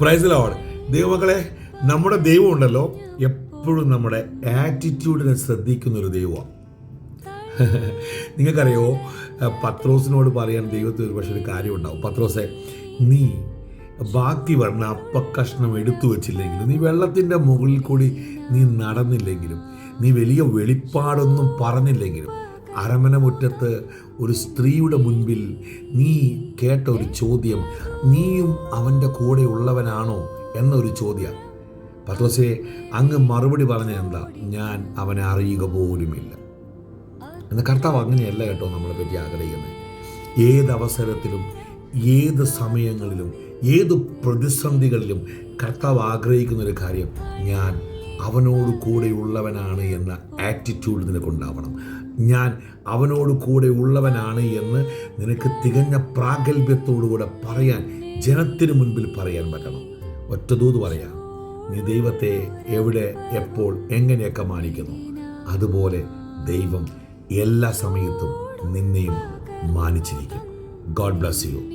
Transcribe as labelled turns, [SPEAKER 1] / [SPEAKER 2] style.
[SPEAKER 1] Price load ദൈവമക്കളെ നമ്മുടെ ദൈവം ഉണ്ടല്ലോ എപ്പോഴും നമ്മുടെ ആറ്റിറ്റ്യൂഡിനെ ശ്രദ്ധിക്കുന്ന ഒരു ദൈവമാണ് നിങ്ങൾക്കറിയോ പത്രോസിനോട് പറയാൻ ദൈവത്തിൽ ഒരു പക്ഷേ ഒരു കാര്യം ഉണ്ടാവും പത്രോസെ നീ ബാക്കി വരണ അപ്പക്കഷ്ണം എടുത്തു വച്ചില്ലെങ്കിലും നീ വെള്ളത്തിന്റെ മുകളിൽ കൂടി നീ നടന്നില്ലെങ്കിലും നീ വലിയ വെളിപ്പാടൊന്നും പറഞ്ഞില്ലെങ്കിലും അരമന മുറ്റത്ത് ഒരു സ്ത്രീയുടെ മുൻപിൽ നീ കേട്ട ഒരു ചോദ്യം നീയും അവന്റെ കൂടെ ഉള്ളവനാണോ? എന്നൊരു ചോദ്യം. പത്രോസെ അങ്ങ് മറുപടി പറഞ്ഞ എന്താ ഞാൻ അവനെ അറിയുക പോലുമില്ല. എന്ന കർത്താവ് അങ്ങനെയല്ല കേട്ടോ നമ്മളെ പറ്റി ആഗ്രഹിക്കുന്നത്. ഏത് അവസരത്തിലും ഏത് സമയങ്ങളിലും ഏത് പ്രതിസന്ധികളിലും കർത്താവ് ആഗ്രഹിക്കുന്ന ഒരു കാര്യം ഞാൻ അവനോട് കൂടെയുള്ളവനാണ് എന്ന ആറ്റിറ്റ്യൂഡ് നിനക്കുണ്ടാവണം. ഞാൻ അവനോട് കൂടെ ഉള്ളവനാണ് എന്ന് നിനക്ക് തികഞ്ഞ പ്രാഗൽഭ്യത്തോടുകൂടെ പറയാൻ ജനത്തിന് മുൻപിൽ പറയാൻ പറ്റണം. ഒറ്റ ദൂത് പറയാം നീ ദൈവത്തെ എവിടെ എപ്പോൾ എങ്ങനെയൊക്കെ മാനിക്കുന്നു? അതുപോലെ ദൈവം എല്ലാ സമയത്തും നിന്നെയും മാനിച്ചിരിക്കും. God bless you